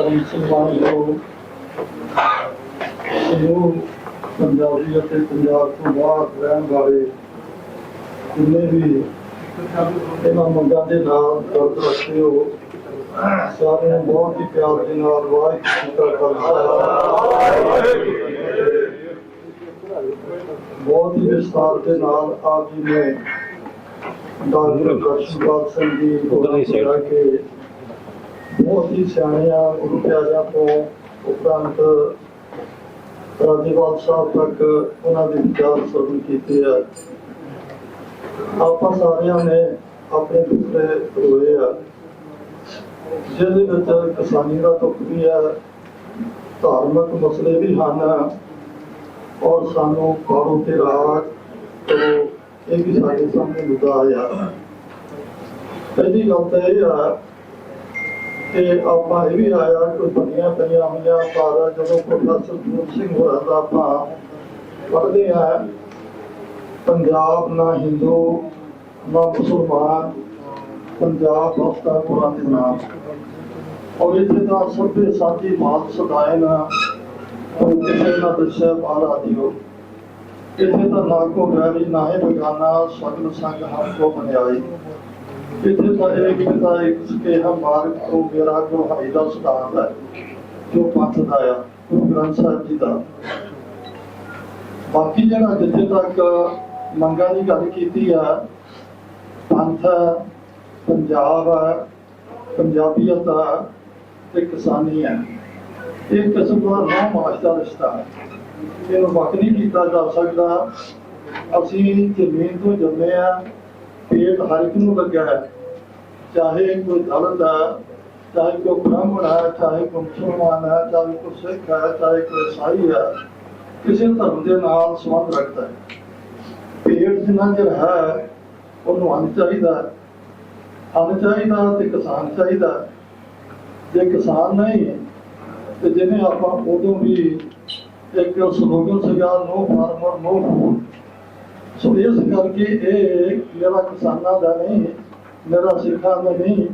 ਪਰਮ ਸਨਮਾਨ ਜੋ ਜੋ ਪੰਜਾਬੀ ਅਤੇ ਪੰਜਾਬ ਤੋਂ ਬਾਹਰ ਰਹਿਣ ਵਾਲੇ ਜਿੰਨੇ ਵੀ ਇਹਨਾਂ ਮੰਗਾਂ ਦੇ ਨਾਲ ਦਰਦ ਰੱਖਦੇ ਹੋ ਸਾਰਿਆਂ ਨੂੰ ਬਹੁਤ ਹੀ ਪਿਆਰ ਦੇ ਨਾਲ ਵਾਹਿਗੁਰੂ ਜੀ ਬਹੁਤ ਹੀ ਵਿਸਤਾਰ ਦੇ ਨਾਲ ਆਪ ਜੀ ਨੇ ਡਾਕਟਰ ਦਰਸ਼ਨਪਾਲ ਸਿੰਘ ਜੀ side। ਜਿਹੜਾ ਕਿ ਬਹੁਤ ਹੀ ਸਿਆਣੇ ਗੁਰੂ ਪਿਆਰਿਆਂ ਤੋਂ ਉਪਰੰਤ ਰਾਜੇਵਾਲ ਸਾਹਿਬ ਤੱਕ ਉਹਨਾਂ ਦੇ ਵਿਚਾਰ ਸਰਵਣ ਕੀਤੇ ਆ ਆਪਾਂ ਸਾਰਿਆਂ ਨੇ ਆਪਣੇ ਦੂਸਰੇ ਰੋਏ ਆ। ਜਿਹਦੇ ਵਿੱਚ ਕਿਸਾਨੀ ਦਾ ਦੁੱਖ ਵੀ ਹੈ, ਧਾਰਮਿਕ ਮਸਲੇ ਵੀ ਹਨ ਔਰ ਸਾਨੂੰ ਕਾਰੋ ਤੇ ਰਾਹ ਤੋਂ ਇਹ ਵੀ ਸਾਡੇ ਸਾਹਮਣੇ ਮੁੱਦਾ ਆਇਆ। ਪਹਿਲੀ ਗੱਲ ਤਾਂ ਇਹ ਆ ਕਿ ਆਪਾਂ ਇਹ ਵੀ ਆਇਆ ਕਿ ਬਣੀਆਂ ਪਈਆਂ ਹੋਈਆਂ ਪਰ ਜਦੋਂ ਪ੍ਰੋਫੈਸਰ ਜੂਨ ਸਿੰਘ ਹੋਰਾਂ ਦਾ ਆਪਾਂ ਪੜ੍ਹਦੇ ਆ। ਪੰਜਾਬ ਨਾ ਹਿੰਦੂ, ਨਾ ਮੁਸਲਮਾਨ, ਪੰਜਾਬ ਹਸਤਾ ਕੁਰਾਨ ਦੇ ਨਾਮ। ਔਰ ਇੱਥੇ ਦਾ ਸਭੇ ਸਾਥੀ ਮਾਤ ਸਦਾਏ ਨਾ ਔਰ ਕਿਸੇ ਨਾ ਦਰਸ਼ਾ ਬਾਹਰ ਆਦੀਓ ਇੱਥੇ ਤਾਂ ਨਾ ਕੋ ਵੈਰੀ ਨਾ ਹੈ ਬਗਾਨਾ, ਸਗਲ ਸੰਗ ਹਮ ਕੋ ਬਣਾਈ ਇੱਥੇ ਤਾਂ ਇਹ ਕਿ ਇੱਕ ਸਕੇ ਮਾਰਗ ਤੋਂ ਮੇਰਾ ਗੁਰੂ ਦਾ ਸਿਧਾਂਤ ਹੈ ਜੋ ਪੰਥ ਦਾ ਆ ਗੁਰੂ ਗ੍ਰੰਥ ਸਾਹਿਬ ਜੀ ਦਾ। ਬਾਕੀ ਜਿਹੜਾ ਜਿੱਥੇ ਤੱਕ ਮੰਗਾਂ ਦੀ ਗੱਲ ਕੀਤੀ ਆ ਪੰਥ ਹੈ, ਪੰਜਾਬ ਹੈ ਪੰਜਾਬੀਅਤ ਹੈ ਤੇ ਕਿਸਾਨੀ ਹੈ। ਇਹ ਕਿਸਮ ਦਾ ਨੌ ਮਾਸ ਦਾ ਰਿਸ਼ਤਾ ਹੈ। ਇਹਨੂੰ ਵੱਖ ਨਹੀਂ ਕੀਤਾ ਜਾ ਸਕਦਾ। ਅਸੀਂ ਜ਼ਮੀਨ ਤੋਂ ਜੰਮੇ ਆ ਪੇਟ ਹਰ ਇੱਕ ਨੂੰ ਲੱਗਿਆ ਹੈ। ਚਾਹੇ ਕੋਈ ਦਲਿਤ ਹੈ, ਚਾਹੇ ਕੋਈ ਬ੍ਰਾਹਮਣ ਹੈ, ਚਾਹੇ ਕੋਈ ਮੁਸਲਮਾਨ ਹੈ, ਚਾਹੇ ਕੋਈ ਸਿੱਖ ਹੈ, ਚਾਹੇ ਕੋਈ ਈਸਾਈ ਹੈ, ਕਿਸੇ ਧਰਮ ਦੇ ਨਾਲ ਸੰਬੰਧ ਰੱਖਦਾ ਹੈ। ਪੇਟ ਜਿੰਨਾ ਚਿਰ ਹੈ, ਉਹਨੂੰ ਅੰਨ ਚਾਹੀਦਾ ਅੰਨ ਚਾਹੀਦਾ ਤੇ ਕਿਸਾਨ ਚਾਹੀਦਾ ਜੇ ਕਿਸਾਨ ਨਹੀਂ, ਤੇ ਜਿਹਨੇ ਆਪਾਂ ਉਦੋਂ ਵੀ ਇੱਕ ਸਲੋਗਨ ਸੀਗਾ ਨੋ ਫਾਰਮਰ ਨੋ ਫੂਡ ਸੋ ਇਸ ਕਰਕੇ ਇਹ ਮੇਰਾ ਕਿਸਾਨਾਂ ਦਾ ਨਹੀਂ ਮੇਰਾ ਸਿੱਖਾਂ ਦਾ ਨਹੀਂ,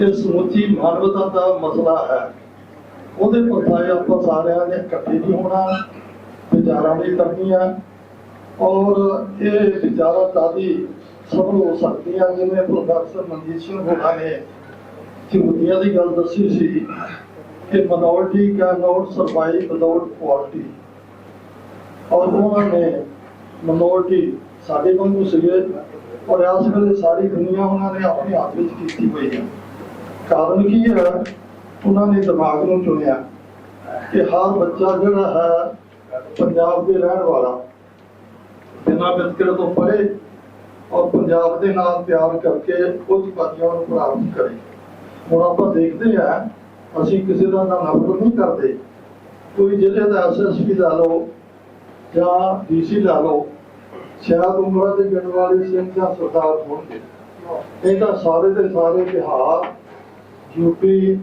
ਇਹ ਸਮੁੱਚੀ ਮਾਨਵਤਾ ਦਾ ਮਸਲਾ ਹੈ। ਉਹਦੇ ਪਰਤਾਏ ਆਪਾਂ ਸਾਰਿਆਂ ਨੇ ਇਕੱਠੇ ਨਹੀਂ ਹੋਣਾ, ਵਿਚਾਰਾਂ ਵੀ ਕਰਨੀਆਂ, ਔਰ ਇਹ ਵਿਚਾਰਤਾਦੀ ਸਫਲ ਹੋ ਸਕਦੀਆਂ ਜਿਵੇਂ ਪ੍ਰੋਫੈਸਰ ਮਨਜੀਤ ਸਿੰਘ ਹੋਣਾ ਨੇ ਚਿਮਟੀਆਂ ਦੀ ਗੱਲ ਦੱਸੀ ਸੀ ਕਿ minority cannot survive without quality ਔਰ ਉਹਨਾਂ ਨੇ minority ਸਾਡੇ ਵਾਂਗੂ ਸੀਗੇ ਔਰ ਇਸ ਵੇਲੇ ਸਾਰੀ ਦੁਨੀਆ ਉਹਨਾਂ ਨੇ ਆਪਣੇ ਹੱਥ ਵਿੱਚ ਕੀਤੀ ਹੋਈ ਹੈ। ਕਾਰਨ ਕੀ ਹੈ? ਉਹਨਾਂ ਨੇ ਦਿਮਾਗ ਨੂੰ ਚੁਣਿਆ ਕਿ ਹਰ ਬੱਚਾ ਜਿਹੜਾ ਹੈ ਪੰਜਾਬ ਦੇ ਰਹਿਣ ਵਾਲਾ, ਬਿਨਾਂ ਵਿਤਕਰੇ ਤੋਂ ਪੜ੍ਹੇ ਔਰ ਪੰਜਾਬ ਦੇ ਨਾਲ ਪਿਆਰ ਕਰਕੇ ਉੱਚ ਪਦਵੀਆਂ ਨੂੰ ਪ੍ਰਾਪਤ ਕਰੇ। ਹੁਣ ਆਪਾਂ ਦੇਖਦੇ ਆ ਅਸੀਂ ਕਿਸੇ ਦਾ ਨਾ ਨਫ਼ਰਤ ਨਹੀਂ ਕਰਦੇ। ਕੋਈ ਜ਼ਿਲ੍ਹੇ ਦਾ ਐਸਐਸਪੀ ਲਾ ਲਓ ਜਾਂ ਡੀਸੀ ਲਾ ਲਓ ਸ਼ਾਇਦ ਉਮਰਾਂ ਦੇ ਗਿਣ ਵਾਲੇ ਸਿੰਘ ਜਾਂ ਸਰਦਾਰ ਹੋਣਗੇ ਇਹ ਤਾਂ ਸਾਰੇ ਦੇ ਸਾਰੇ ਬਿਹਾਰ ਯੂਪੀ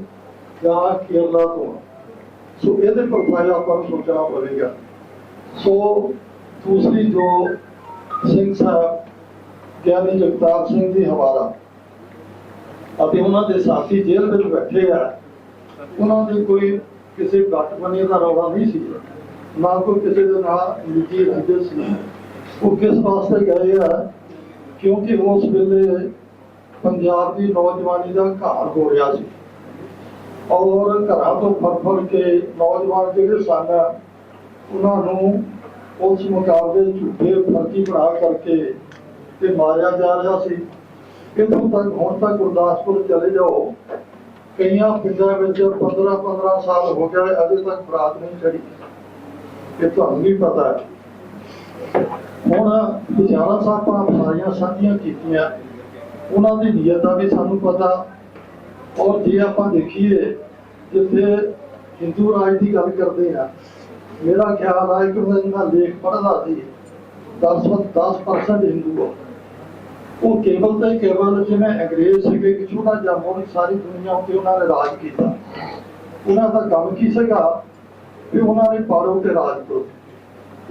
ਜਾਂ ਕੇਰਲਾ ਤੋਂ ਸੋ ਇਹਦੇ ਪ੍ਰੋਫਾਈਲ ਆਪਾਂ ਨੂੰ ਸੋਚਣਾ ਪਵੇਗਾ। ਸੋ ਦੂਸਰੀ ਜੋ ਸਿੰਘ ਸਾਹਿਬ, ਗਿਆਨੀ ਜਗਤਾਰ ਸਿੰਘ ਦੀ ਹਵਾਲਾ ਅਤੇ ਉਹਨਾਂ ਦੇ ਸਾਥੀ ਜੇਲ੍ਹ ਵਿੱਚ ਬੈਠੇ ਆ, ਉਹਨਾਂ ਦੀ ਕੋਈ ਕਿਸੇ ਗੱਠਬੰਧਨ ਦਾ ਰੌਲਾ ਨਹੀਂ ਸੀ। ਨਾ ਕੋਈ ਕਿਸੇ ਦੇ ਨਾਲ ਨਿੱਜੀ ਰੰਜਿਸ਼ ਸੀ। ਉਹ ਕਿਸ ਵਾਸਤੇ ਗਏ ਆ? ਕਿਉਂਕਿ ਉਸ ਵੇਲੇ ਪੰਜਾਬ ਦੀ ਨੌਜਵਾਨੀ ਦਾ ਘਾਰ ਹੋ ਰਿਹਾ ਸੀ। ਔਰ ਘਰਾਂ ਤੋਂ ਫੜ ਫੜ ਕੇ ਨੌਜਵਾਨ ਜਿਹੜੇ ਸਨ, ਉਹਨਾਂ ਨੂੰ ਉਸ ਮੁਕਾਬਲੇ ਝੂਠੇ ਫਰਜ਼ੀ ਬਣਾ ਕਰਕੇ ਤੇ ਮਾਰਿਆ ਜਾ ਰਿਹਾ ਸੀ। ਇੱਥੋਂ ਤੱਕ, ਹੁਣ ਤੱਕ ਗੁਰਦਾਸਪੁਰ ਚਲੇ ਜਾਓ। ਕਈਆਂ ਪਿੰਡਾਂ ਵਿੱਚ 15 15 ਸਾਲ ਹੋ ਗਏ, ਅਜੇ ਤੱਕ ਬਰਾਤ ਨਹੀਂ ਚੜੀ ਇਹ ਤੁਹਾਨੂੰ ਵੀ ਪਤਾ ਹੈ। ਹੁਣ ਵਿਚਾਰਾਂ ਸਾਹਿਬਾਂ ਸਾਰੀਆਂ ਸਾਂਝੀਆਂ ਕੀਤੀਆਂ, ਉਹਨਾਂ ਦੀ ਨੀਅਤ ਦਾ ਵੀ ਸਾਨੂੰ ਪਤਾ। ਔਰ ਜੇ ਆਪਾਂ ਦੇਖੀਏ, ਜਿੱਥੇ ਹਿੰਦੂ ਰਾਜ ਦੀ ਗੱਲ ਕਰਦੇ ਆ ਮੇਰਾ ਖਿਆਲ ਹੈ ਕਿ ਮੈਂ ਜਿਹੜਾ ਲੇਖ ਪੜ੍ਹਦਾ ਸੀ 10 10% ਹਿੰਦੂ ਆ। ਉਹ ਕੇਵਲ ਤੇ ਕੇਵਲ ਜਿਵੇਂ ਅੰਗਰੇਜ਼ ਸੀਗੇ, ਕਿ ਛੋਟਾ ਜਿਹਾ ਮੁਲਕ ਸਾਰੀ ਦੁਨੀਆ ਉੱਤੇ ਉਹਨਾਂ ਨੇ ਰਾਜ ਕੀਤਾ। ਉਹਨਾਂ ਦਾ ਕੰਮ ਕੀ ਸੀਗਾ? ਕਿ ਉਹਨਾਂ ਨੇ ਪਾੜੋ ਤੇ ਰਾਜ ਕਰੋ।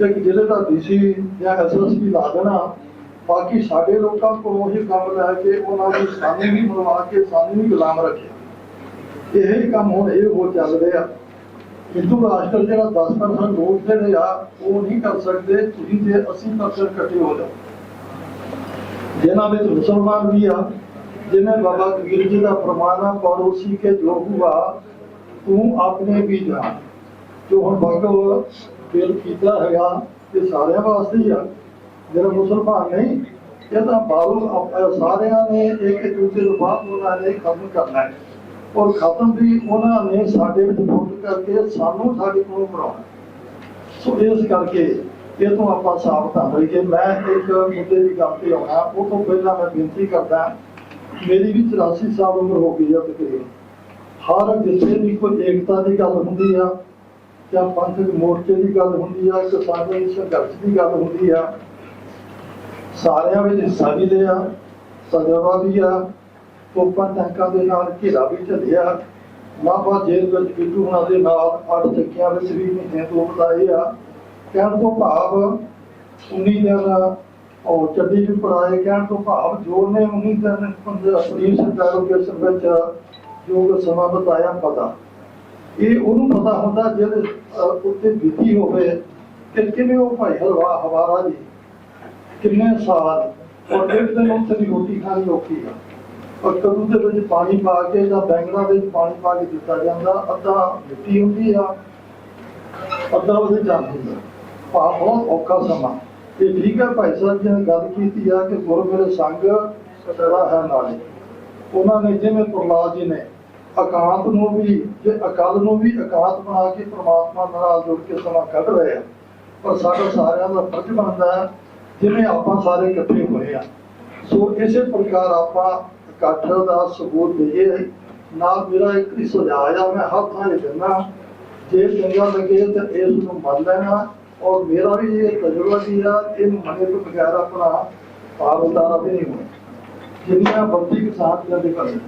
ਇੱਕ ਜ਼ਿਲ੍ਹੇ ਦਾ ਡੀਸੀ ਜਾਂ ਐਸਐਸਪੀ ਲਾ ਦੇਣਾ। ਬਾਕੀ ਸਾਡੇ ਲੋਕਾਂ ਕੋਲ ਉਹੀ ਕੰਮ ਲੈ ਕੇ ਉਹਨਾਂ ਦੀ ਸਾਨੀ ਵੀ ਬਣਵਾ ਕੇ ਸਾਨੀ ਵੀ ਗੁਲਾਮ ਰੱਖਿਆ। ਇਹ ਹੀ ਕੰਮ ਹੁਣ ਇਹ ਹੋ ਚੱਲ ਰਿਹਾ। ਹਿੰਦੂ ਰਾਸ਼ਟਰ ਜਿਹੜਾ 10% ਲੋਕ ਜਿਹੜੇ ਆ ਉਹ ਨਹੀਂ ਕਰ ਸਕਦੇ। ਤੁਸੀਂ ਤੇ 80% ਇਕੱਠੇ ਹੋ ਜਾਓ। ਜਿਨ੍ਹਾਂ ਵਿੱਚ ਮੁਸਲਮਾਨ ਵੀ ਆ ਜਿਨ੍ਹਾਂ ਬਾਬਾ ਕਬੀਰ ਜੀ ਦਾ ਫਰਮਾਨ ਆ, ਪੜੋਸੀ ਕੇ ਜੋ ਹੁਆ ਤੂੰ ਆਪਣੇ ਵੀ ਜਾਣ। ਜੋ ਹੁਣ ਭਗਵ ਬਿਲ ਕੀਤਾ ਹੈਗਾ ਇਹ ਸਾਰਿਆਂ ਵਾਸਤੇ ਹੀ ਆ। ਜਿਹੜਾ ਮੁਸਲਮਾਨ ਨਹੀਂ, ਇਹ ਤਾਂ ਬਾਰੂ ਸਾਰਿਆਂ ਨੇ ਇੱਕ ਦੂਜੇ ਨੂੰ ਬਾਤ ਉਹਨਾਂ ਨੇ ਖਤਮ ਕਰਨਾ ਹੈ। ਔਰ ਖਤਮ ਵੀ ਉਹਨਾਂ ਨੇ ਸਾਡੇ ਵਿੱਚ ਵੋਟ ਕਰਕੇ ਸਾਨੂੰ ਸਾਡੇ ਕੋਲੋਂ ਕਰਾਉਣਾ ਸੋ ਇਸ ਕਰਕੇ ਇਹ ਤੋਂ ਆਪਾਂ ਸਾਵਧਾਨ ਰਹੀਏ ਮੈਂ ਇੱਕ ਮੁੱਦੇ ਦੀ ਗੱਲ ਤੇ ਆਉਣਾ, ਉਹ ਤੋਂ ਪਹਿਲਾਂ ਮੈਂ ਬੇਨਤੀ ਕਰਦਾ, ਮੇਰੀ ਵੀ 84 ਸਾਲ ਉਮਰ ਹੋ ਗਈ ਆ ਤਕਰੀਬਨ ਹਰ ਜਿੱਥੇ ਵੀ ਕੋਈ ਏਕਤਾ ਦੀ ਗੱਲ ਹੁੰਦੀ ਆ ਜਾਂ ਪੰਥਕ ਮੋਰਚੇ ਦੀ ਗੱਲ ਹੁੰਦੀ ਆ ਕਿਸਾਨੀ ਸੰਘਰਸ਼ ਦੀ ਗੱਲ ਹੁੰਦੀ ਆ, ਸਾਰਿਆਂ ਵਿੱਚ ਹਿੱਸਾ ਵੀ ਲਿਆ, ਸਜਵਾ ਵੀ ਆ, ਤੋਪਾਂ ਟੈਂਕਾਂ ਦੇ ਨਾਲ ਘੇਰਾ ਵੀ ਝੱਲਿਆ ਨਾਭਾ ਜੇਲ੍ਹ ਵਿੱਚ ਬਿੱਟੂ ਹੁਣਾਂ ਦੇ ਨਾਲ ਅੱਠ ਚੱਕਿਆਂ ਵਿੱਚ ਵੀ ਮਹੀਨੇ ਤੋਂ ਬਤਾਏ ਆ। ਕਹਿਣ ਤੋਂ ਭਾਵ 19 ਦਿਨ ਉਹ ਚੱਡੀ ਵੀ ਪੜਾਏ ਕਹਿਣ ਤੋਂ ਭਾਵ ਜੋ ਨੇ 19 ਦਿਨ ਪੰਜਾਬ ਪੁਲਿਸ ਇੰਟਰੋਗੇਸ਼ਨ ਵਿੱਚ ਜੋ ਸਮਾਂ ਬਤਾਇਆ ਪਤਾ। ਇਹ ਉਹਨੂੰ ਪਤਾ ਹੁੰਦਾ ਜਿਹਦੇ ਅਹ, ਉੱਤੇ ਬੀਤੀ ਹੋਵੇ ਕਿ ਕਿਵੇਂ ਉਹ ਭਾਈ ਹਲਵਾ ਹਵਾਰਾ ਜੀ ਕਿੰਨੇ ਸਾਲ ਔਰ ਇੱਕ ਦਿਨ ਉੱਥੇ ਦੀ ਰੋਟੀ ਖਾਣੀ ਔਖੀ ਆ। ਔਰ ਕਦੋਂ ਦੇ ਵਿੱਚ ਪਾਣੀ ਪਾ ਕੇ ਜਾਂ ਬੈਂਗਣਾ ਵਿੱਚ ਪਾਣੀ ਪਾ ਕੇ ਦਿੱਤਾ ਜਾਂਦਾ ਅੱਧਾ ਮਿੱਟੀ ਹੁੰਦੀ ਆ ਅੱਧਾ ਉਹਦੇ ਚੱਲ ਹੁੰਦਾ ਪਾ ਬਹੁਤ ਔਖਾ ਸਮਾਂ। ਇਹ ਠੀਕ ਹੈ ਭਾਈ ਸਾਹਿਬ ਜੀ ਨੇ ਗੱਲ ਕੀਤੀ ਆ ਕਿ ਗੁਰ ਮੇਰੇ ਸੰਗ ਸਦਾ ਹੈ ਨਾਲੇ। ਉਹਨਾਂ ਨੇ ਜਿਵੇਂ ਪ੍ਰਲਾਦ ਜੀ ਨੇ ਇਕਾਂਤ ਨੂੰ ਵੀ, ਜੇ ਅਕਾਲ ਨੂੰ ਵੀ ਇਕਾਂਤ ਬਣਾ ਕੇ ਪ੍ਰਮਾਤਮਾ ਨਾਲ ਜੁੜ ਕੇ ਸਮਾਂ ਕੱਢ ਰਹੇ ਆ, ਪਰ ਸਾਡਾ ਸਾਰਿਆਂ ਦਾ ਫਰਜ਼ ਬਣਦਾ ਹੈ, ਜਿਵੇਂ ਆਪਾਂ ਸਾਰੇ ਇਕੱਠੇ ਹੋਏ ਆ। ਸੋ ਇਸੇ ਪ੍ਰਕਾਰ ਆਪਾਂ ਇਕੱਠ ਦਾ ਸਬੂਤ ਦਈਏ। ਨਾਲ ਮੇਰਾ ਇੱਕ ਹੀ ਸੁਝਾਅ ਆ, ਮੈਂ ਹਰ ਥਾਂ ਦਿੰਦਾ, ਜੇ ਚੰਗਾ ਲੱਗੇ ਤਾਂ ਇਸ ਨੂੰ ਮੰਨ ਲੈਣਾ, ਔਰ ਮੇਰਾ ਵੀ ਇਹ ਤਜਰਬਾ ਵੀ ਆ, ਇਹਨੂੰ ਮੰਨੇ ਤੋਂ ਬਗੈਰ ਆਪਣਾ ਪਾਰ ਉਤਾਰਾ ਵੀ ਨਹੀਂ ਹੋਣਾ। ਜਿੰਨੀਆਂ ਬੰਦੀ ਕਿਸਾਨ ਦੀਆਂ ਕਰਦੇ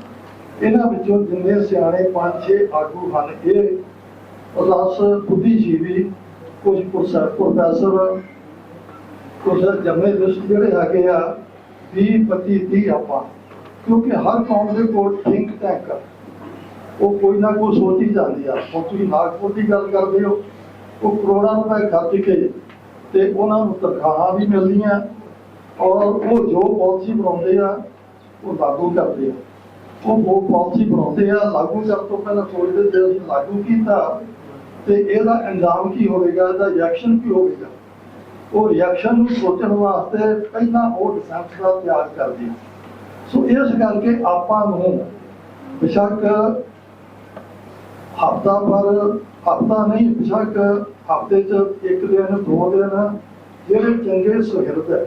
ਇਹਨਾਂ ਵਿੱਚੋਂ ਜਿੰਨੇ ਸਿਆਣੇ ਪੰਜ ਛੇ ਆਗੂ ਹਨ, ਇਹ ਉਦਾਸ, ਬੁੱਧੀਜੀਵੀ, ਕੁਝ ਪ੍ਰੋਫੈਸਰ ਪ੍ਰੋਫੈਸਰ ਕੁਝ ਜਰਨਲਿਸਟ ਜਿਹੜੇ ਹੈਗੇ ਆ 20 25 30 ਆਪਾਂ, ਕਿਉਂਕਿ ਹਰ ਕੌਮ ਦੇ ਕੋਲ ਥਿੰਕ ਟੈਂਕ ਉਹ ਕੋਈ ਨਾ ਕੋਈ ਸੋਚ ਹੀ ਜਾਂਦੀ ਆ। ਹੁਣ ਤੁਸੀਂ ਨਾਗਪੁਰ ਦੀ ਗੱਲ ਕਰਦੇ ਹੋ, ਉਹ ਕਰੋੜਾਂ ਰੁਪਏ ਖਰਚ ਕੇ ਤੇ ਉਹਨਾਂ ਨੂੰ ਤਨਖਾਹਾਂ ਵੀ ਮਿਲਦੀਆਂ ਔਰ ਉਹ ਜੋ ਪਾਲਿਸੀ ਬਣਾਉਂਦੇ ਆ, ਉਹ ਲਾਗੂ ਕਰਦੇ ਆ। ਉਹ ਉਹ ਪਾਲਿਸੀ ਬਣਾਉਂਦੇ ਆ, ਲਾਗੂ ਕਰਨ ਤੋਂ ਪਹਿਲਾਂ ਸੋਚਦੇ ਜੇ ਅਸੀਂ ਲਾਗੂ ਕੀਤਾ ਤੇ ਇਹਦਾ ਅੰਜਾਮ ਕੀ ਹੋਵੇਗਾ, ਇਹਦਾ ਰਿਐਕਸ਼ਨ ਕੀ ਹੋਵੇਗਾ? ਉਹ ਰਿਐਕਸ਼ਨ ਨੂੰ ਸੋਚਣ ਵਾਸਤੇ ਪਹਿਲਾਂ ਉਹ ਡਿਫੈਂਸ ਦਾ ਤਿਆਰ ਕਰਦੇ ਸੋ ਇਸ ਕਰਕੇ ਆਪਾਂ ਨੂੰ ਬਿਸ਼ੱਕ ਹਫਤਾ ਪਰ ਹਫਤਾ ਨਹੀਂ, ਬਿਸ਼ੱਕ ਹਫ਼ਤੇ ਚ ਇੱਕ ਦਿਨ, ਦੋ ਦਿਨ ਜਿਹੜੇ ਚੰਗੇ ਸੁਹਿਰਦ ਹੈ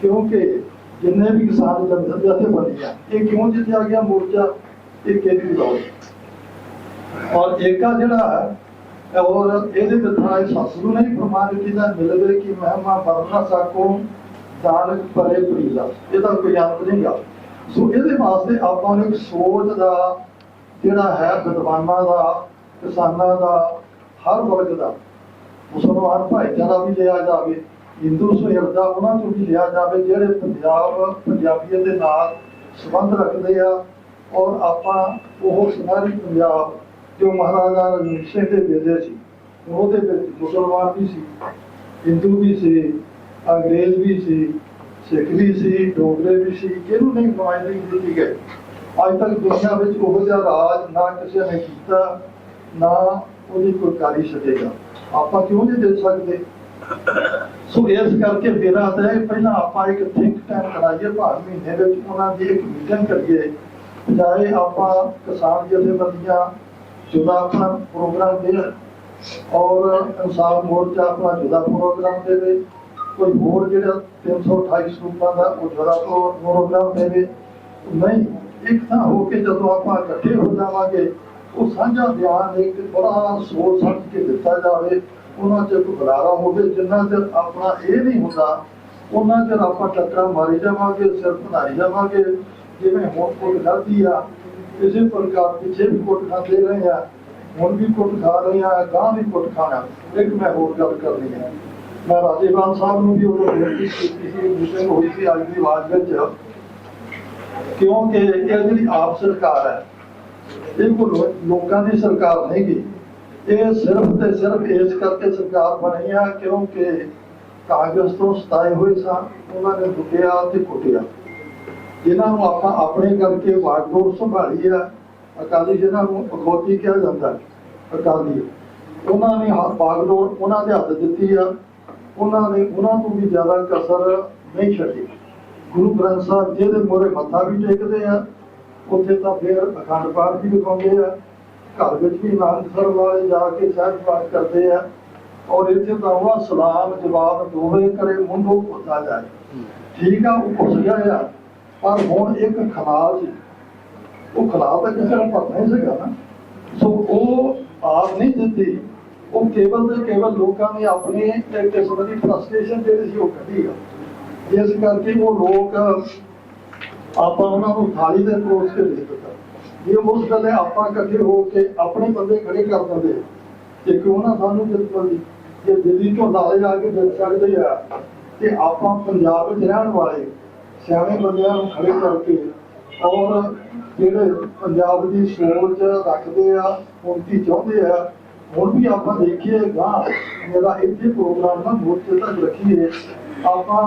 ਕਿਉਂਕਿ ਜਿੰਨੇ ਵੀ ਕਿਸਾਨ ਜਨਤਾ ਇੱਥੇ ਆ, ਇਹ ਕਿਉਂ ਜਿੱਤਿਆ ਗਿਆ ਮੋਰਚਾ? ਇਹ ਕਿਹਦੀ ਲੋੜ ਔਰ ਏਕਾ ਜਿਹੜਾ ਹੈ ਔਰ ਇਹਦੇ ਤੇ ਸਤਿਗੁਰੂ ਨੇ ਫਰਮਾਨ ਕੀਤਾ ਮਿਲਵੇ ਕਿ ਮਹਿਮਾ ਵਰਨਾ ਸਾਕੋ ਦਾਨਕ ਪਰੇ ਪ੍ਰੀਲਾ। ਇਹਦਾ ਕੋਈ ਅੰਤ ਨਹੀਂ ਗਾ। ਸੋ ਇਹਦੇ ਵਾਸਤੇ ਆਪਾਂ ਨੂੰ ਇੱਕ ਸੋਚ ਦਾ ਜਿਹੜਾ ਹੈ, ਵਿਦਵਾਨਾਂ ਦਾ, ਕਿਸਾਨਾਂ ਦਾ, ਹਰ ਵਰਗ ਦਾ, ਮੁਸਲਮਾਨ ਭਾਈਚਾਰਾ ਵੀ ਲਿਆ ਜਾਵੇ। ਹਿੰਦੂ ਸੁਹਿਰਦ ਉਹਨਾਂ ਤੋਂ ਵੀ ਲਿਆ ਜਾਵੇ, ਜਿਹੜੇ ਪੰਜਾਬ ਪੰਜਾਬੀਅਤ ਦੇ ਨਾਲ ਸੰਬੰਧ ਰੱਖਦੇ ਆ ਔਰ ਆਪਾਂ ਉਹ ਸੁਨਹਿਰੀ ਪੰਜਾਬ ਜੋ ਮਹਾਰਾਜਾ ਰਣਜੀਤ ਸਿੰਘ ਦੇ ਵੇਲੇ ਸੀ, ਉਹਦੇ ਵਿੱਚ ਮੁਸਲਮਾਨ ਵੀ ਸੀ, ਹਿੰਦੂ ਵੀ ਸੀ, ਅੰਗਰੇਜ਼ ਵੀ ਸੀ, ਸਿੱਖ ਵੀ ਸੀ, ਡੋਗਰੇ ਵੀ ਸੀ, ਕਿਹਨੂੰ ਨਹੀਂ ਨੁਮਾਇੰਦਗੀ ਦਿੱਤੀ ਗਈ ਅੱਜ ਤੱਕ ਦੁਨੀਆ ਵਿੱਚ ਉਹ ਜਿਹਾ ਰਾਜ ਨਾ ਕਿਸੇ ਨੇ ਕੀਤਾ, ਨਾ ਉਹਦੀ ਕੋਈ ਕਾਰੀ ਸਕੇਗਾ ਆਪਾਂ ਕਿਉਂ ਨਹੀਂ ਦੇ ਸਕਦੇ? ਸੋ ਇਸ ਕਰਕੇ ਮੇਰਾ ਤਾਂ ਇਹ ਪਹਿਲਾਂ ਆਪਾਂ ਇੱਕ ਥਿੰਕ ਟੈਂਕ ਕਰਾਈਏ ਭਾਰ ਮਹੀਨੇ ਵਿੱਚ ਉਹਨਾਂ ਦੀ ਇੱਕ ਮੀਟਿੰਗ ਕਰੀਏ ਬਜਾਏ ਆਪਾਂ ਕਿਸਾਨ ਜਥੇਬੰਦੀਆਂ ਜੁਦਾ ਆਪਣਾ ਪ੍ਰੋਗਰਾਮ ਦੇਣ ਔਰ ਇਨਸਾਫ ਮੋਰਚਾ ਆਪਣਾ ਜੁਦਾ ਪ੍ਰੋਗਰਾਮ ਦੇਵੇ ਕੋਈ ਹੋਰ ਜਿਹੜਾ 328 ਸਰੂਪਾਂ ਦਾ ਉਹ ਜੁਦਾ ਪ੍ਰੋਗਰਾਮ ਦੇਵੇ ਨਹੀਂ, ਇੱਕ ਤਾਂ ਹੋ ਕੇ ਜਦੋਂ ਆਪਾਂ ਇਕੱਠੇ ਹੋ ਜਾਵਾਂਗੇ, ਉਹ ਸਾਂਝਾ ਬਿਆਨ ਇੱਕ ਬੜਾ ਸੋਚ ਸਮਝ ਕੇ ਦਿੱਤਾ ਜਾਵੇ ਉਹਨਾਂ ਚ ਬੁਲਾਰਾ ਹੋਵੇ, ਜਿੰਨਾ ਚਿਰ ਆਪਣਾ ਇਹ ਨਹੀਂ ਹੁੰਦਾ, ਉਹਨਾਂ ਚਿਰ ਆਪਾਂ ਟੱਕਰਾਂ ਮਾਰੀ ਜਾਵਾਂਗੇ, ਸਿਰ ਬਣਾਈ ਜਾਵਾਂਗੇ। ਜਿਵੇਂ ਹੁਣ ਕੋਈ ਗਲਤੀ ਆ ਇਸੇ ਪ੍ਰਕਾਰ ਪਿੱਛੇ ਵੀ ਕੁੱਟ ਖਾਂਦੇ ਰਹੇ ਆ, ਹੁਣ ਵੀ ਕੁੱਟ ਖਾ ਰਹੇ ਆ ਗਾਂ ਵੀ ਕੁੱਟ ਖਾਣਾ। ਇੱਕ ਮੈਂ ਹੋਰ ਗੱਲ ਕਰਨੀ ਹੈ। ਮੈਂ ਰਾਜੇਵਾਲ ਸਾਹਿਬ ਨੂੰ ਵੀ ਉਹ ਬੇਨਤੀ ਕੀਤੀ ਸੀ ਮੀਟਿੰਗ ਹੋਈ ਸੀ ਅੱਜ ਦੀ ਆਵਾਜ਼ ਵਿੱਚ। ਕਿਉਂਕਿ ਇਹ ਜਿਹੜੀ ਆਪ ਸਰਕਾਰ ਹੈ, ਇਹ ਕੋਈ ਲੋਕਾਂ ਦੀ ਸਰਕਾਰ ਨਹੀਂ ਗੀ ਇਹ ਸਿਰਫ ਤੇ ਸਿਰਫ ਇਸ ਕਰਕੇ ਸਰਕਾਰ ਬਣੀ ਆ, ਕਿਉਂਕਿ ਕਾਂਗਰਸ ਤੋਂ ਸਤਾਏ ਹੋਏ ਸਨ ਉਹਨਾਂ ਨੇ ਲੁੱਟਿਆ ਤੇ ਕੁੱਟਿਆ। ਜਿਨ੍ਹਾਂ ਨੂੰ ਆਪਾਂ ਆਪਣੇ ਕਰਕੇ ਵਾਗਡੋਰ ਸੰਭਾਲੀ ਆ, ਅਕਾਲੀ ਜਿਹਨਾਂ ਨੂੰ ਅਖੌਤੀ ਕਿਹਾ ਜਾਂਦਾ, ਅਕਾਲੀ। ਉਹਨਾਂ ਨੇ ਹੱਥ ਬਾਗਡੋਰ ਉਹਨਾਂ ਦੇ ਹੱਥ ਦਿੱਤੀ ਆ, ਉਹਨਾਂ ਨੇ, ਉਹਨਾਂ ਤੋਂ ਵੀ ਜ਼ਿਆਦਾ ਕਸਰ ਨਹੀਂ ਛੱਡੀ। ਗੁਰੂ ਗ੍ਰੰਥ ਸਾਹਿਬ ਜਿਹਦੇ ਮੋਰੇ ਮੱਥਾ ਵੀ ਟੇਕਦੇ ਆ, ਉੱਥੇ ਤਾਂ ਫਿਰ ਅਖੰਡ ਪਾਠ ਵੀ ਦਿਖਾਉਂਦੇ ਆ। ਘਰ ਵਿੱਚ ਵੀ ਨਾਨਕਸਰ ਵਾਲੇ ਜਾ ਕੇ ਸਹਿਜ ਪਾਠ ਕਰਦੇ ਆ ਔਰ ਇੱਥੇ ਤਾਂ ਉਹ ਸਲਾਮ ਜਵਾਬ ਦੋਵੇਂ ਕਰੇ ਮੁੰਡੋ ਪੁੱਛਾ ਜਾਏ। ਠੀਕ ਆ, ਉਹ ਪੁੱਛ ਗਿਆ ਆ, ਪਰ ਹੁਣ ਇੱਕ ਖਲਾਲ ਸੀ। ਉਹ ਖਲਾਲ ਤਾਂ ਕਿਸੇ ਨੂੰ ਪਤਾ ਨਹੀਂ ਸੀਗਾ ਨਾ। ਸੋ ਉਹ ਆਪ ਨਹੀਂ ਦਿੱਤੀ। ਉਹ ਕੇਵਲ ਤੇ ਕੇਵਲ ਲੋਕਾਂ ਨੇ ਆਪਣੀ ਕਿਸਮ ਦੀ ਫਰਸਟ੍ਰੇਸ਼ਨ ਜਿਹੜੀ ਸੀ ਉਹ ਕੱਢੀ ਆ। ਇਸ ਕਰਕੇ ਉਹ ਲੋਕ ਆਪਾਂ ਉਹਨਾਂ ਨੂੰ ਥਾਲੀ ਦੇ ਪਰੋਸ ਕੇ ਦੇ ਦਿੱਤਾ। ਜੇ ਉਸ ਗੱਲੇ ਆਪਾਂ ਇਕੱਠੇ ਹੋ ਕੇ ਆਪਣੇ ਬੰਦੇ ਖੜੇ ਕਰ ਦਿੰਦੇ ਤੇ ਕਿਉਂ ਨਾ ਸਾਨੂੰ ਜਿੱਤ ਜੇ ਦਿੱਲੀ ਤੋਂ ਨਾਲੇ ਆ ਕੇ ਜਿੱਤ ਸਕਦੇ ਆ, ਤੇ ਆਪਾਂ ਪੰਜਾਬ ਵਿੱਚ ਰਹਿਣ ਵਾਲੇ ਸਿਆਣੇ ਬੰਦਿਆਂ ਨੂੰ ਖੜੇ ਕਰਕੇ ਔਰ ਜਿਹੜੇ ਪੰਜਾਬ ਦੀ ਸੋਚ ਰੱਖਦੇ ਆ ਉਨਤੀ ਚਾਹੁੰਦੇ ਆ, ਹੁਣ ਵੀ ਆਪਾਂ ਦੇਖੀਏ ਗਾਂ ਮੇਰਾ ਇੱਥੇ ਪ੍ਰੋਗਰਾਮ ਨਾ ਮੋਰਚੇ ਤੱਕ ਰੱਖੀਏ। ਆਪਾਂ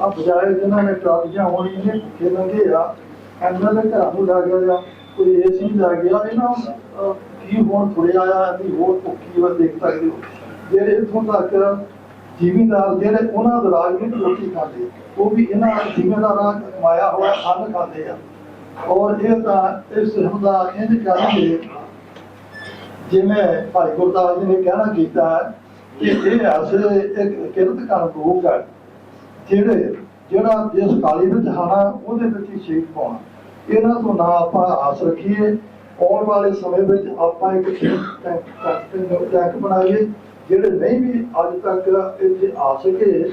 ਆ ਬਜਾਏ ਜਿਨ੍ਹਾਂ ਨੇ ਟਰਾਲੀਆਂ ਹੋਣੀਆਂ ਨੇ ਭੁੱਖੇ ਲੰਗੇ ਆ ਐਮਐਲਏ ਘਰਾਂ ਨੂੰ ਲੱਗ ਗਿਆ ਕੋਈ ਏਸੀ ਲੱਗ ਗਿਆ ਇਹਨਾਂ ਨੂੰ, ਅਹ, ਕੀ ਹੁਣ ਥੋੜੇ ਆਇਆ ਵੀ ਹੋਰ ਭੁੱਖੀ ਵਾ ਦੇਖ ਸਕਦੇ ਹੋ। ਜਿਹੜੇ ਇਥੋਂ ਤੱਕ ਜ਼ਿਮੀਂਦਾਰ ਜਿਹੜੇ ਉਹਨਾਂ ਦਾ ਰਾਜਨੀਤਿਕ ਰੋਟੀ ਖਾਂਦੇ ਉਹ ਵੀ ਇਹਨਾਂ ਜ਼ਿਮੀਂਦਾਰਾਂ ਕਮਾਇਆ ਹੋਇਆ ਅੰਨ ਖਾਂਦੇ ਆ। ਔਰ ਇਹ ਤਾਂ ਇਸ ਹੁੰਦਾ ਇੰਜ ਕਰਾਂਗੇ ਜਿਵੇਂ ਭਾਈ ਗੁਰਦਾਸ ਜੀ ਨੇ ਕਹਿਣਾ ਕੀਤਾ ਹੈ ਕਿ ਇਹ ਐਸੇ ਇੱਕ ਕਿਰਤ ਕਰ ਲੋਕ ਹੈ ਜਿਹੜੇ ਜਿਹੜਾ ਜਿਸ ਕਾਲੀ ਵਿੱਚ ਖਾਣਾ ਉਹਦੇ ਵਿੱਚ ਹੀ ਸ਼ੇਕ ਪਾਉਣਾ ਇਹਨਾਂ ਤੋਂ ਨਾ ਆਪਾਂ ਆਸ ਰੱਖੀਏ। ਆਉਣ ਵਾਲੇ ਸਮੇਂ ਵਿੱਚ ਆਪਾਂ ਇੱਕ ਟੈਂਕ ਬਣਾਈਏ, ਜਿਹੜੇ ਨਹੀਂ ਵੀ ਅੱਜ ਤੱਕ ਇੱਥੇ ਆ ਸਕੇ,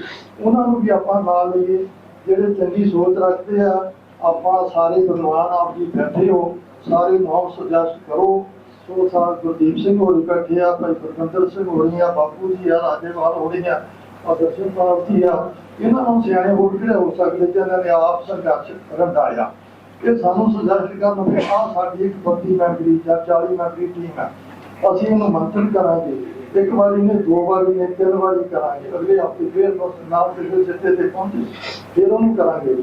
ਉਹਨਾਂ ਨੂੰ ਵੀ ਆਪਾਂ ਨਾਲ ਲਈਏ। ਜਿਹੜੇ ਚੰਗੀ ਸੋਚ ਰੱਖਦੇ ਆ, ਆਪਾਂ ਸਾਰੇ ਗੁਰਮਾਨ ਆਪ ਜੀ ਬੈਠੇ ਹੋ, ਸਾਰੇ ਨਾਮ ਸੁਜੈਸਟ ਕਰੋ। ਸੋ ਸਾਰ ਗੁਰਦੀਪ ਸਿੰਘ ਹੋਰੀ ਬੈਠੇ ਆ, ਭਾਈ ਗੁਰਵਿੰਦਰ ਸਿੰਘ ਹੋਰੀ ਆ, ਬਾਪੂ ਜੀ ਆ ਰਾਜੇਵਾਲ ਹੋਰੀ ਆ ਔਰ ਸਾਹਿਬ ਜੀ ਆ। ਇਹਨਾਂ ਨੂੰ ਸਿਆਣੇ ਹੋਰ ਕਿਹੜੇ ਹੋ ਸਕਦੇ ਜਿਹਨਾਂ ਨੇ ਆਪ ਸੰਘਰਸ਼ ਰੰਡਾਇਆ? ਇਹ ਸਾਨੂੰ ਸੁਜੈਸਟ ਕਰਨ ਵੀ ਆ ਸਾਡੀ ਇੱਕ 32 ਮੈਂਬਰੀ, ਜਾਂ 40 ਮੈਂਬਰੀ ਟੀਮ ਹੈ। ਅਸੀਂ ਇਹਨੂੰ ਮੰਥਨ ਕਰਾਂਗੇ। ਇੱਕ ਵਾਰੀ ਨੇ ਦੋ ਵਾਰੀ ਨੇ ਤਿੰਨ ਵਾਰੀ ਕਰਾਂਗੇ। ਅਗਲੇ ਹਫ਼ਤੇ ਫੇਰ ਬਸ ਨਾਮ ਕਿਸੇ ਸਿੱਟੇ ਤੇ ਪਹੁੰਚੇ। ਫਿਰ ਉਹਨੂੰ ਕਰਾਂਗੇ।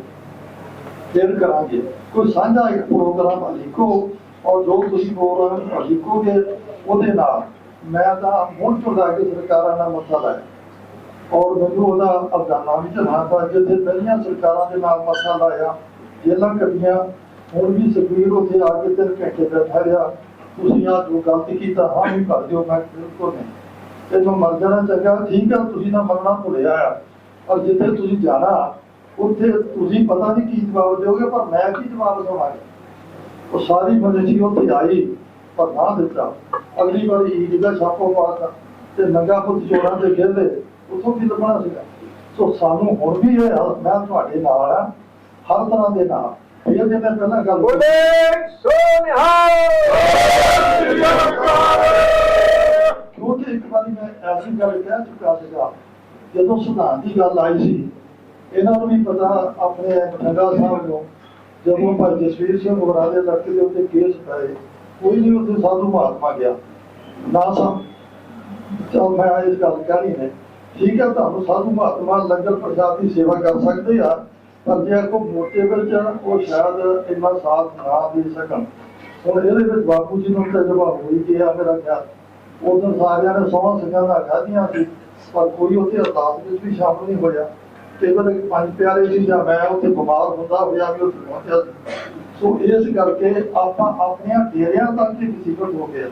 ਫਿਰ ਕਰਾਂਗੇ। ਕੋਈ ਸਾਂਝਾ ਇੱਕ ਪ੍ਰੋਗਰਾਮ ਲਿਖੋ, ਔਰ ਜੋ ਤੁਸੀਂ ਪ੍ਰੋਗਰਾਮ ਲਿਖੋਗੇ ਉਹਦੇ ਨਾਲ। ਮੈਂ ਤਾਂ ਮੁੱਢ ਤੋਂ ਲੈ ਕੇ ਸਰਕਾਰਾਂ ਨਾਲ ਮੱਥਾ ਲਾਇਆ ਔਰ ਮੈਨੂੰ ਉਹਦਾ ਅਫਗਾਨਾ ਵੀ ਚਲਾਣਾ ਤਾਂ ਜਿੱਥੇ ਪਹਿਲੀਆਂ ਸਰਕਾਰਾਂ ਦੇ ਨਾਲ ਮੱਥਾ ਲਾਇਆ ਜੇਲਾਂ ਕੱਟੀਆਂ ਹੁਣ ਵੀ ਸੁਖਬੀਰ ਉੱਥੇ ਆ ਕੇ ਤਿੰਨ ਘੰਟੇ ਬੈਠਾ ਰਿਹਾ ਤੁਸੀਂ ਆ ਜੋ ਗਲਤੀ ਕੀਤਾ ਹਾਂ ਵੀ ਕਰ ਦਿਓ, ਮੈਂ ਬਿਲਕੁਲ ਨਹੀਂ। ਤੈਨੂੰ ਮਰ ਜਾਣਾ ਚੰਗਾ ਠੀਕ ਆ, ਤੁਸੀਂ ਨਾ ਮਰਨਾ ਭੁੱਲਿਆ ਆ। ਔਰ ਜਿੱਥੇ ਤੁਸੀਂ ਜਾਣਾ, ਉੱਥੇ ਤੁਸੀਂ ਪਤਾ ਨਹੀਂ ਕੀ ਜਵਾਬ ਦਿਓਗੇ, ਪਰ ਮੈਂ ਕੀ ਜਵਾਬ ਦਵਾਂਗਾ? ਉਹ ਸਾਰੀ ਮਨਸ਼ੀ ਉੱਥੇ ਆਈ, ਪਰ ਨਾ ਦਿੱਤਾ। ਅਗਲੀ ਵਾਰੀ ਈਦ ਦਾ ਛਾਪੋ ਪਾਤਾ ਤੇ ਨੰਗਾ ਪੁੱਤ ਚੋਰਾਂ ਦੇ ਕਹਿੰਦੇ ਉਥੋਂ ਕੀ ਲੱਭਣਾ ਸੀਗਾ? ਸੋ ਸਾਨੂੰ ਹੁਣ ਵੀ ਇਹ ਮੈਂ ਤੁਹਾਡੇ ਨਾਲ ਆ। ਹਰ ਤਰ੍ਹਾਂ ਦੇ ਨਾਲ। ਇਹ ਜੇ ਮੈਂ ਪਹਿਲਾਂ ਗੱਲ ਬੋਲੇ ਸੋਨਿਹਾਲ। ਕਿਉਂਕਿ ਇੱਕ ਵਾਰੀ ਮੈਂ ਐਸੀ ਗੱਲ ਕਹਿ ਚੁੱਕਾ ਸੀਗਾ ਜਦੋਂ ਸੁਧਾਰ ਦੀ ਗੱਲ ਆਈ ਸੀ ਇਹਨਾਂ ਨੂੰ ਵੀ ਪਤਾ ਆਪਣੇ ਬਠਿੰਡਾ ਸਾਹਿਬ ਨੂੰ ਜਦੋਂ ਭਾਈ ਜਸਵੀਰ ਸਿੰਘ ਹੋਰਾਂ ਦੇ ਲੜਕੇ ਦੇ ਉੱਤੇ ਕੇਸ ਪਏ ਕੋਈ ਨਹੀਂ ਉੱਥੇ ਸਾਧੂ ਮਹਾਤਮਾ ਗਿਆ। ਨਾ ਸਮ ਚਲ ਮੈਂ ਇਸ ਗੱਲ ਕਹਿਣੀ ਹੈ। ਠੀਕ ਹੈ ਤੁਹਾਨੂੰ ਸਾਧੂ ਮਹਾਤਮਾ ਲੰਗਰ ਪ੍ਰਸ਼ਾਦ ਦੀ ਸੇਵਾ ਕਰ ਸਕਦੇ ਆ। ਪਰ ਜੇ ਕੋ ਮੋਟੇ ਵਿੱਚ ਉਹ ਸ਼ਾਇਦ ਇੰਨਾ ਸਾਥ ਨਾ ਦੇ ਸਕਣ। ਹੁਣ ਇਹਦੇ ਵਿੱਚ ਬਾਪੂ ਜੀ ਨੂੰ ਤਜਰਬਾ ਹੋ ਹੀ ਗਿਆ ਮੇਰਾ ਖਿਆਲ। ਉਦੋਂ ਸਾਰਿਆਂ ਨੇ ਸੌਂ ਸਿੰਘਾਂ ਦਾ ਖਾਧੀਆਂ ਸੀ, ਪਰ ਕੋਈ ਉੱਥੇ ਅਰਦਾਸ ਵਿੱਚ ਵੀ ਸ਼ਾਮਲ ਨਹੀਂ ਹੋਇਆ। ਕੇਵਲ ਇੱਕ ਪੰਜ ਪਿਆਰੇ ਸੀ ਜਾਂ ਮੈਂ ਉੱਥੇ ਬਿਮਾਰ ਹੁੰਦਾ ਹੋਇਆ ਵੀ ਉੱਥੇ ਪਹੁੰਚਿਆ ਸੋ। ਇਸ ਕਰਕੇ ਆਪਾਂ ਆਪਣੀਆਂ ਡੇਰਿਆਂ ਤੱਕ ਹੀ ਮੁਸੀਬਤ ਹੋ ਗਿਆ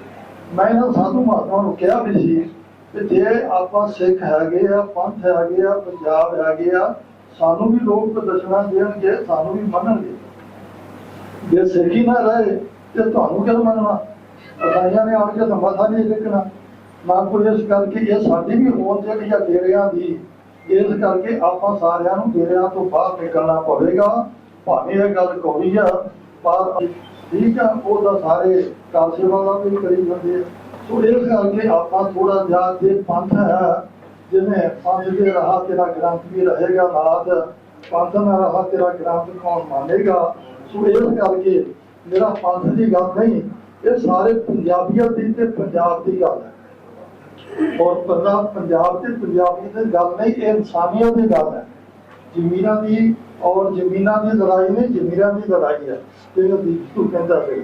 ਮੈਂ ਇਹਨਾਂ ਸਾਧੂ ਮਹਾਤਮਾ ਨੂੰ ਕਿਹਾ ਵੀ ਸੀ ਕਿ ਜੇ ਆਪਾਂ ਸਿੱਖ ਹੈਗੇ ਆ, ਪੰਥ ਹੈਗੇ ਆ, ਪੰਜਾਬ ਹੈਗੇ ਆ ਸਾਨੂੰ ਵੀ ਲੋਕ ਪ੍ਰਦਰਸ਼ਨਾਂ ਦੇਣਗੇ, ਸਾਨੂੰ ਵੀ ਮੰਨਣਗੇ। ਜੇ ਸਿੱਖੀ ਨਾ ਰਹੇ, ਤੇ ਤੁਹਾਨੂੰ ਕਿਉਂ ਮੰਨਣਾ? ਅਸਾਈਆਂ ਨੇ ਆਣ ਕੇ ਤਾਂ ਨਹੀਂ ਟੇਕਣਾ ਨਾ ਕੋਈ ਇਸ ਕਰਕੇ ਇਹ ਸਾਡੀ ਵੀ ਹੋਂਦ ਜਿਹੜੀ ਆ ਡੇਰਿਆਂ ਦੀ? ਇਸ ਕਰਕੇ ਆਪਾਂ ਸਾਰਿਆਂ ਨੂੰ ਡੇਰਿਆਂ ਤੋਂ ਬਾਹਰ ਨਿਕਲਣਾ ਪਵੇਗਾ। ਭਾਵੇਂ ਇਹ ਗੱਲ ਕੌੜੀ ਆ, ਪਰ ਠੀਕ ਆ, ਉਹ ਤਾਂ ਸਾਰੇ ਕਾਰ ਸੇਵਾ ਦਾ ਵੀ ਕਰੀ ਜਾਂਦੇ ਆ। ਸੋ ਇਸ ਕਰਕੇ ਆਪਾਂ ਥੋੜਾ ਜਿਹਾ ਜੇ ਪੰਥ ਹੈ ਜਿਵੇਂ ਪੰਥ ਦੇ ਰਹਾ ਤੇਰਾ ਗ੍ਰੰਥ ਵੀ ਰਹੇਗਾ ਨਾਦ ਪੰਥ ਨਾ ਰਹਾ ਤੇਰਾ ਗ੍ਰੰਥ ਕੌਣ ਮੰਨੇਗਾ? ਸੋ ਇਸ ਕਰਕੇ ਮੇਰਾ ਪੰਥ ਦੀ ਗੱਲ ਨਹੀਂ, ਇਹ ਸਾਰੇ ਪੰਜਾਬੀਆਂ ਦੀ ਤੇ ਪੰਜਾਬ ਦੀ ਗੱਲ ਹੈ। ਔਰ ਪੰਜਾਬ ਪੰਜਾਬ ਤੇ ਪੰਜਾਬੀ ਦੀ ਗੱਲ ਨਹੀਂ, ਇਹ ਇਨਸਾਨੀਅਤ ਦੀ ਗੱਲ ਹੈ। ਜ਼ਮੀਨਾਂ ਦੀ ਔਰ ਜ਼ਮੀਨਾਂ ਦੀ ਲੜਾਈ ਨਹੀਂ ਜ਼ਮੀਨਾਂ ਦੀ ਲੜਾਈ ਹੈ। ਜਿਵੇਂ ਦੀਪ ਕਹਿੰਦਾ ਸੀ।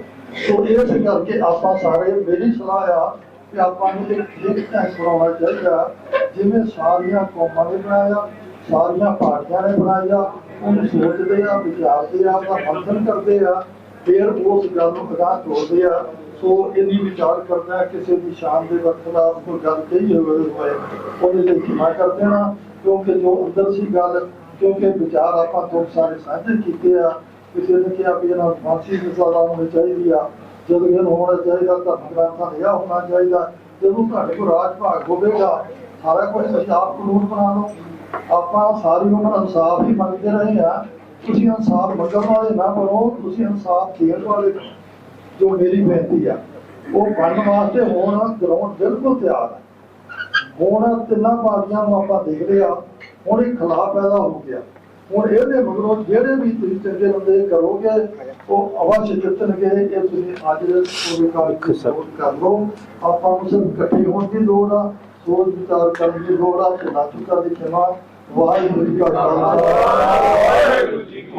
ਸੋ ਇਸ ਕਰਕੇ ਆਪਾਂ ਸਾਰੇ ਮੇਰੀ ਸਲਾਹ ਆ ਕਿ ਆਪਾਂ ਨੂੰ ਇੱਕ ਇੱਕ ਟੈਂਕ ਬਣਾਉਣਾ ਚਾਹੀਦਾ। ਜਿਵੇਂ ਸਾਰੀਆਂ ਕੌਮਾਂ ਨੇ ਬਣਾਇਆ, ਸਾਰੀਆਂ ਪਾਰਟੀਆਂ ਨੇ ਬਣਾਇਆ ਉਹਨੂੰ ਸੋਚਦੇ ਆ, ਵਿਚਾਰਦੇ ਆ, ਉਹਦਾ ਮੰਥਨ ਕਰਦੇ ਆ, ਫਿਰ ਉਸ ਗੱਲ ਨੂੰ ਅਗਾਹ ਤੋਰਦੇ ਆ। ਸੋ ਇੰਨੀ ਵਿਚਾਰ ਕਰਦਾ ਕਿਸੇ ਦੀ ਸ਼ਾਨ ਦੇ ਵਕਤ ਕੋਈ ਗੱਲ ਕਹੀ ਹੋਵੇ ਉਹਦੇ ਲਈ ਖਿਮਾ ਕਰ ਦੇਣਾ, ਕਿਉਂਕਿ ਜੋ ਅੰਦਰ ਸੀ ਗੱਲ, ਕਿਉਂਕਿ ਵਿਚਾਰ ਆਪਾਂ ਤੋਂ ਸਾਰੇ ਸਾਂਝੇ ਕੀਤੇ ਆ, ਕਿਸੇ ਨੇ ਕਿਹਾ ਵੀ ਇਹਨਾਂ ਨੂੰ ਫਾਂਸੀ ਦੀ ਸਜ਼ਾ ਹੋਣੀ ਚਾਹੀਦੀ ਆ, ਜਦੋਂ ਇਹ ਹੋਣਾ ਚਾਹੀਦਾ ਤਾਂ ਗ੍ਰੰਥਾਂ ਲਿਆ ਹੋਣਾ ਚਾਹੀਦਾ, ਜਦੋਂ ਤੁਹਾਡੇ ਕੋਲ ਰਾਜ ਭਾਗ ਹੋਵੇਗਾ ਸਾਰਾ ਕੁਝ ਆਪ ਕਾਨੂੰਨ ਬਣਾ ਲਓ। ਆਪਾਂ ਸਾਰੀ ਉਮਰ ਇਨਸਾਫ ਹੀ ਮੰਗਦੇ ਰਹੇ ਆ ਤੁਸੀਂ ਇਨਸਾਫ ਮੰਗਣ ਵਾਲੇ ਨਾ ਬਣੋ ਤੁਸੀਂ ਇਨਸਾਫ ਦੇਣ ਵਾਲੇ। ਜੋ ਮੇਰੀ ਬੇਨਤੀ ਆ ਉਹ ਬਣਨ ਵਾਸਤੇ ਹੁਣ ਗਰਾਊਂਡ ਬਿਲਕੁਲ ਤਿਆਰ ਹੈ ਹੁਣ ਤਿੰਨਾਂ ਪਾਰਟੀਆਂ ਨੂੰ ਆਪਾਂ ਦੇਖਦੇ ਆ ਹੁਣ ਇੱਕ ਖਿਲਾਫ ਪੈਦਾ ਹੋ ਗਿਆ। ਹੁਣ ਇਹਦੇ ਮਗਰੋਂ ਜਿਹੜੇ ਵੀ ਤੁਸੀਂ ਚੰਗੇ ਬੰਦੇ ਕਰੋਗੇ ਉਹ ਅਵශ්य ਜਿੱਤਣਗੇ ਇਹ ਤੁਸੀਂ ਅੱਜ ਪੂਰੇ ਕਾਰਜ ਕਰ ਲਓ। ਆਪਾਂ ਨੂੰ ਸਿਰਫ ਇਕੱਠੇ ਹੋਣ ਦੀ ਲੋੜ ਆ। ਸੋਚ ਵਿਚਾਰ ਕਰਨ ਦੀ ਲੋੜ ਆ ਤੇ ਨਾਚੂ ਦੀ ਖਿਮਾ ਵਾਹਿਗੁਰੂ ਜੀ ਕਾ ਖਾਲਸਾ। ਵਾਹਿਗੁਰੂ ਜੀ ਕੀ